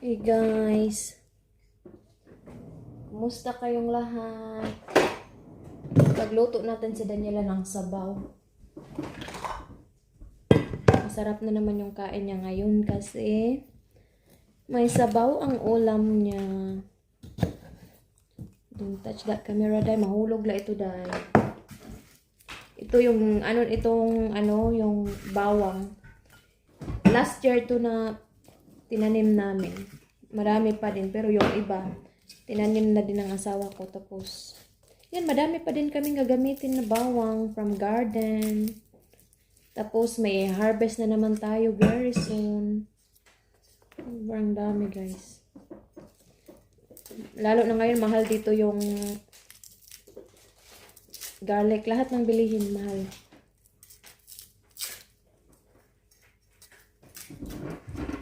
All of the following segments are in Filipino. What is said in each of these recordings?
Hey guys. Kumusta kayong lahat? Pagluto natin si Daniela ng sabaw. Masarap na naman yung kain niya ngayon kasi may sabaw ang ulam niya. Don't touch that camera, dai. Mahulog la ito, dai. Ito yung, ano, itong, ano, yung bawang. Last year to na tinanim namin. Marami pa din, pero yung iba, tinanim na din ng asawa ko. Tapos, yan, madami pa din kaming gagamitin na bawang from garden. Tapos, may harvest na naman tayo very soon. Sobrang dami, guys. Lalo na ngayon, mahal dito yung garlic. Lahat ng bilihin, mahal.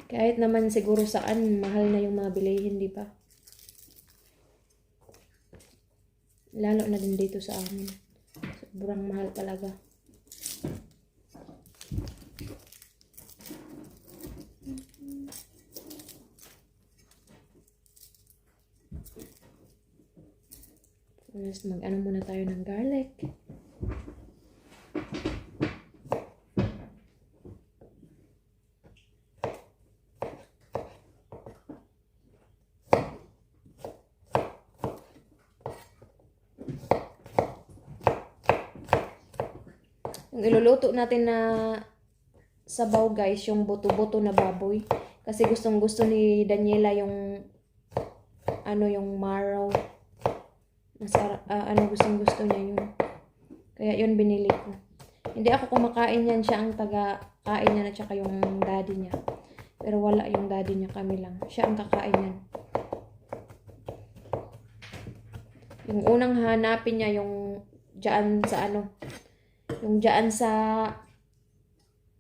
Kahit naman siguro saan, mahal na yung mga bilihin, di ba? Lalo na din dito sa amin. Sobrang mahal talaga. First, mag-ano muna tayo ng garlic. Yung iluluto natin na sabaw guys, yung buto-buto na baboy. Kasi gustong gusto ni Daniela yung ano yung marrow. Masarap, ah, ano gustong gusto niya yun. Kaya yun binili ko. Hindi ako kumakain yan, siya ang taga-kain niya at saka yung daddy niya. Pero wala yung daddy niya, kami lang. Siya ang kakain yan. Yung unang hanapin niya yung dyan sa ano, yung dyan sa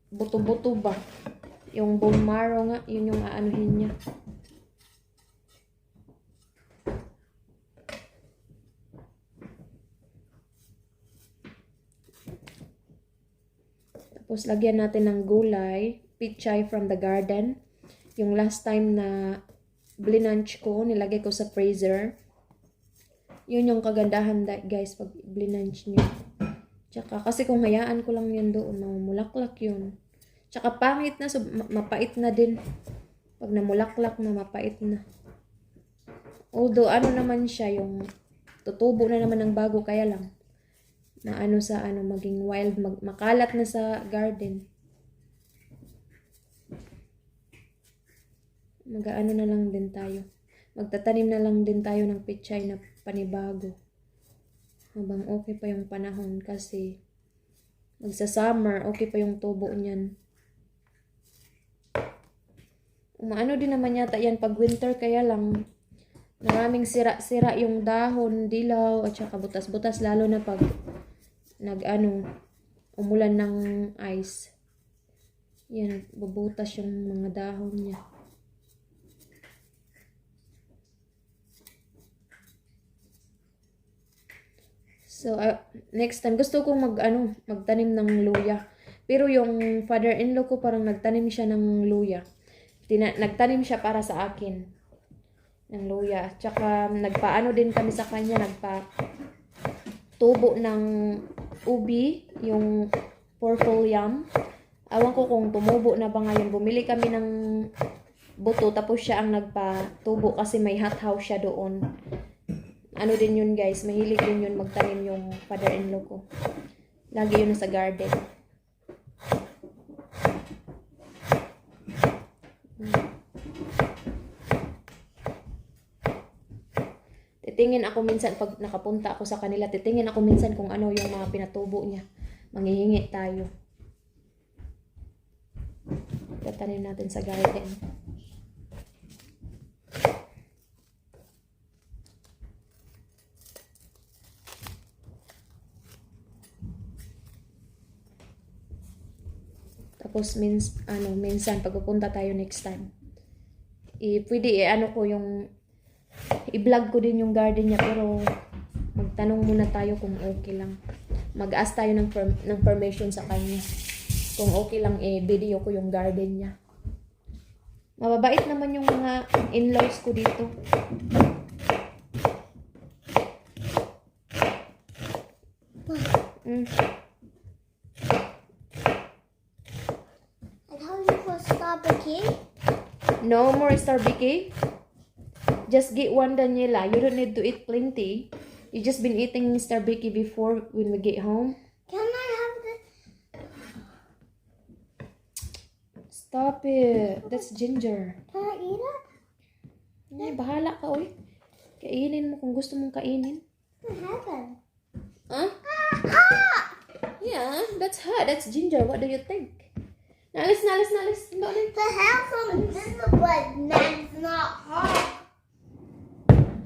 buto-buto ba? Yung bone marrow nga, yun yung aanuhin niya. Tapos lagyan natin ng gulay, pichay from the garden. Yung last time na blinanch ko, nilagay ko sa freezer. Yun yung kagandahan da- guys pag blinanch nyo. Tsaka kasi kung hayaan ko lang yun doon, mamulaklak yun. Tsaka pangit na, so, ma- mapait na din. Pag namulaklak na, mapait na. Although, ano naman siya, yung tutubo na naman ng bago, kaya lang, na ano sa ano, maging wild, mag- makalat na sa garden. Mag-ano na lang din tayo. Magtatanim na lang din tayo ng pichay na panibago habang okay pa yung panahon kasi magsa-summer, okay pa yung tubo niyan. Umaano din naman yata yan pag winter kaya lang maraming sira-sira yung dahon, dilaw at saka butas-butas lalo na pag nag-ano umulan ng ice. Yan, bubutas yung mga dahon niya. So, uh, next time, gusto kong mag, ano, magtanim ng luya. Pero yung father-in-law ko parang nagtanim siya ng luya. Tina, nagtanim siya para sa akin ng luya. Tsaka nagpaano din kami sa kanya, nagpa tubo ng ubi, yung purple yam. Awan ko kung tumubo na ba ngayon. Bumili kami ng buto tapos siya ang nagpatubo kasi may hothouse siya doon ano din yun guys, mahilig din yun magtanim yung father-in-law ko. Lagi yun sa garden. Titingin ako minsan, pag nakapunta ako sa kanila, titingin ako minsan kung ano yung mga pinatubo niya. Manghihingi tayo. Tatanim natin sa garden. Tapos mins ano, minsan pagpupunta tayo next time. I pwede i ano ko yung i-vlog ko din yung garden niya pero magtanong muna tayo kung okay lang. Mag-ask tayo ng, ng permission sa kanya. Kung okay lang eh video ko yung garden niya. Mababait naman yung mga in-laws ko dito. Mm. And how you put Starbucky? No more Starbucks. Just get one Daniela. You don't need to eat plenty. You just been eating Starbucks before when we get home. Can I have the? Stop it. That's ginger. Can I eat it? Ay, bahala ka, oy. Kainin mo kung gusto mong kainin. I haven't. Huh? Ah! Yeah, that's hot. That's ginger. What do you think? Nalis, nalis, nalis. Hindi, hindi. The house on this but that's not hot.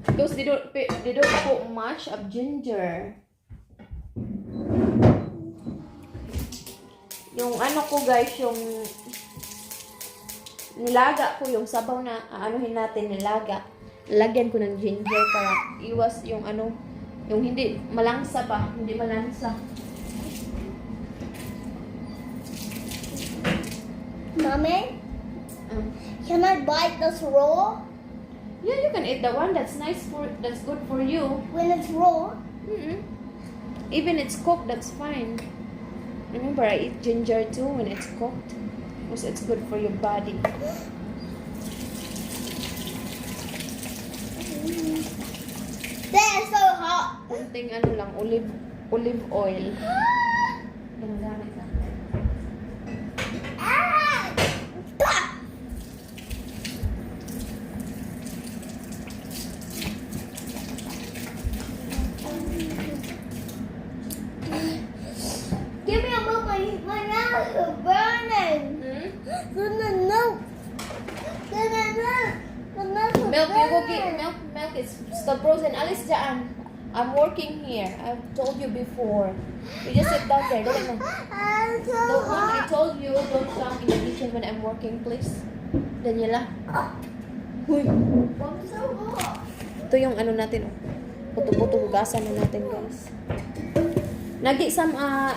Because they don't, they don't put much of ginger. Yung ano ko guys, yung nilaga ko yung sabaw na aanuhin natin nilaga. Lagyan ko ng ginger para iwas yung ano, yung hindi malangsa ba, hindi malansa. Mommy, Um, can I bite this raw? yeah, you can eat the one that's nice for, that's good for you. When it's raw? mm Even it's cooked, that's fine. Remember, I eat ginger too when it's cooked. Because it's good for your body. That's so hot. Kunting ano lang, olive olive oil. milk you go get milk. Milk is still frozen. Alis dyan. I'm working here. I've told you before. You just sit down there. Na. I'm so Don't, I told you, don't come in the kitchen when I'm working, please. Daniela. Huy. I'm so hot. Ito yung ano natin, oh. Puto-puto hugasan na natin, guys. Nagi some, uh,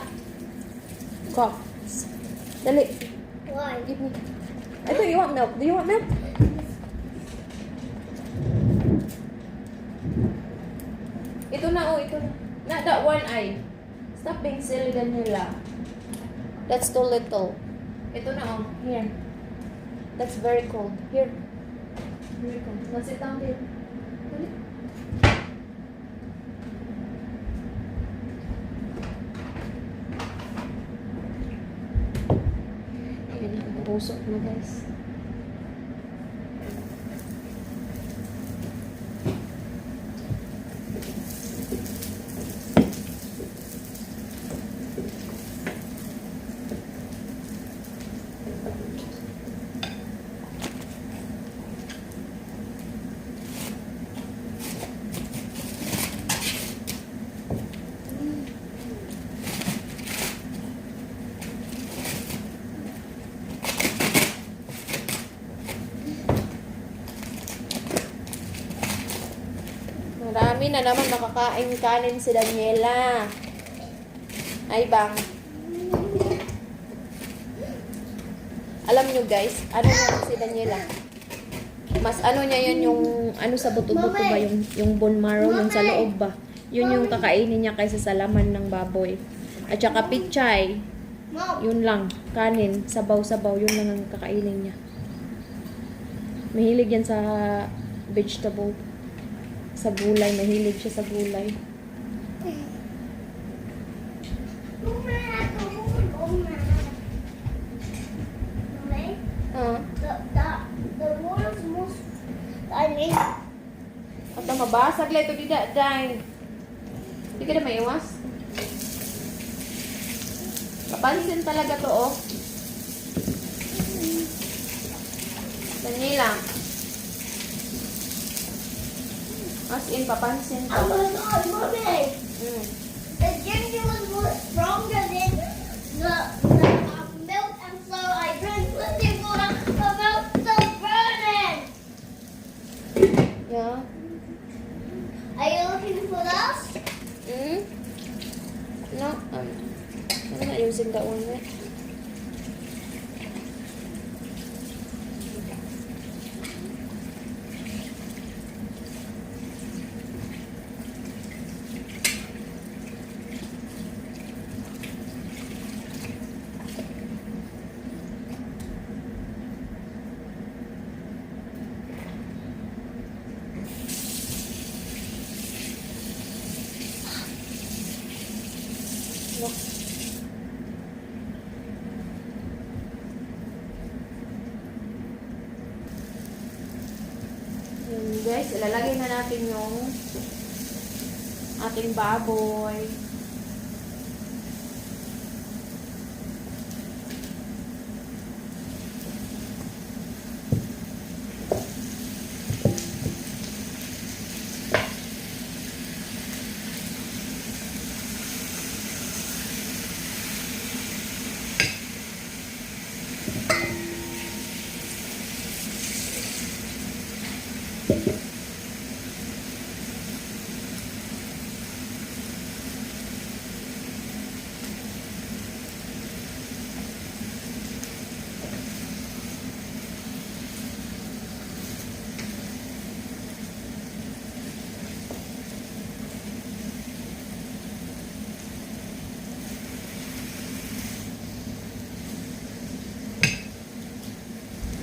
cups. Dali. Why? Give me. Ito, you want milk? Do you want milk? Ito na, oh, ito na. Not that one eye. Stop being silly, Daniela. That's too little. Ito na, oh. Here. That's very cold. Here. Very cold. Now sit down here. Dali. Ayan na, usok na guys. Marami na naman nakakain kanin si Daniela. Ay bang. Alam nyo guys, ano na si Daniela? Mas ano niya yun yung ano sa buto-buto ba yung yung bone marrow yung sa loob ba? Yun yung kakainin niya kaysa sa laman ng baboy. At saka pichay, yun lang, kanin, sabaw-sabaw, yun lang ang kakainin niya. Mahilig yan sa vegetable. Sa gulay, mahilig siya sa gulay. Ah, the, the, the water's most, I mean, at ang mabasag lang ito dida, dahil. Hindi ka na maiwas. Papansin talaga to, oh. Daniela. As in, papansin oh to. my god, mommy, Mm. the ginger was more stronger than the, the uh, milk, and so I drank plenty of water, the milk's still burning. Yeah. Are you looking for this? Mm? No, um, I'm not using that one yet. Guys, ilalagay na natin yung ating baboy.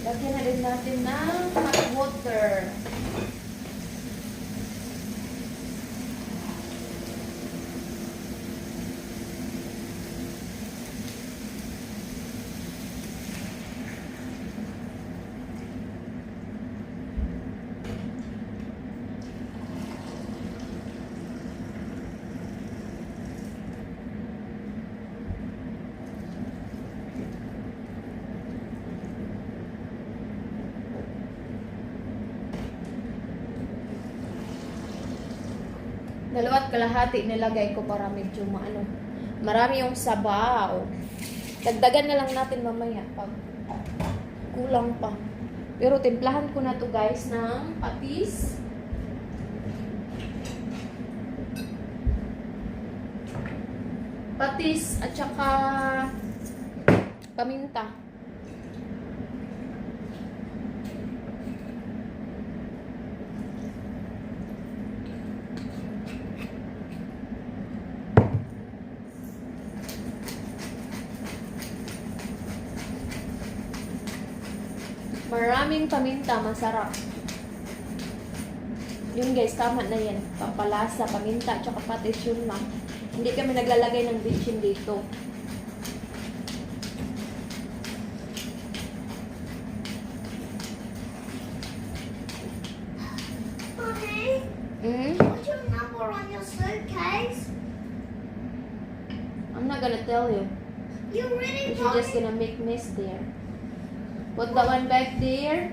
Lagyan na rin natin ng hot water. Dalawa't kalahati nilagay ko para medyo maano. Marami yung sabaw. Dagdagan na lang natin mamaya pag kulang pa. Pero timplahan ko na to guys ng patis. Patis at saka paminta. Maraming paminta, masarap. Yun guys, tama na yan. Pampalasa, paminta, tsaka patis yun lang. Hindi kami naglalagay ng bitchin dito. Mommy, Mm? what's your number on your suitcase? I'm not gonna tell you. You really You're just gonna make mess there. Put that one back there.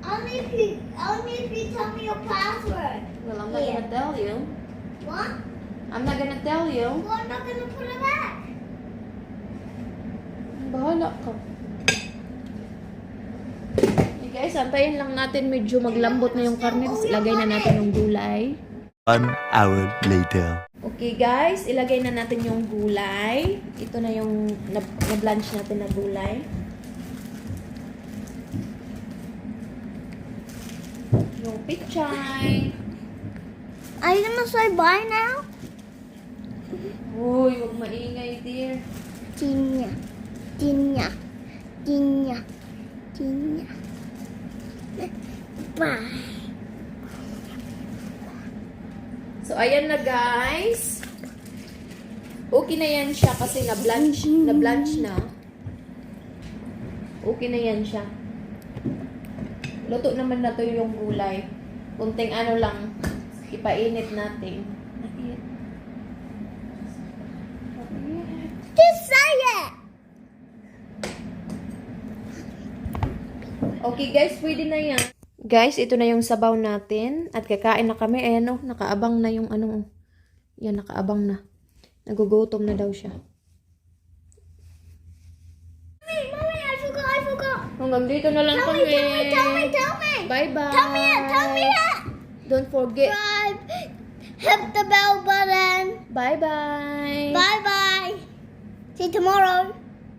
Only if you, only if you tell me your password. Well, I'm not Yeah. gonna tell you. What? I'm not gonna tell you. Well, I'm not gonna put it back. Bahala ka. Okay guys, antayin lang natin medyo maglambot na yung karne. Tapos ilagay na natin yung gulay. One hour later. Okay guys, ilagay na natin yung gulay. Ito na yung na- na-blanch natin na gulay. Yung pichay. Are you gonna say bye now? Uy, huwag maingay dear. Tinya, tinya, tinya, tinya. Bye. So, ayan na guys. Okay na yan siya kasi na-blanch, na-blanch na. Okay na yan siya. Luto naman na to yung gulay. Kunting ano lang, ipainit natin. It. Okay guys, pwede na yan. Guys, ito na yung sabaw natin. At kakain na kami. Ayan o, nakaabang na yung ano. Yan, nakaabang na. Nagugutom na daw siya. Hanggang dito na lang Tell kami. me, tell me, tell me, tell me. Bye-bye. Tell me it, tell me it. Don't forget. Subscribe. Hit the bell button. Bye-bye. Bye bye. See you tomorrow.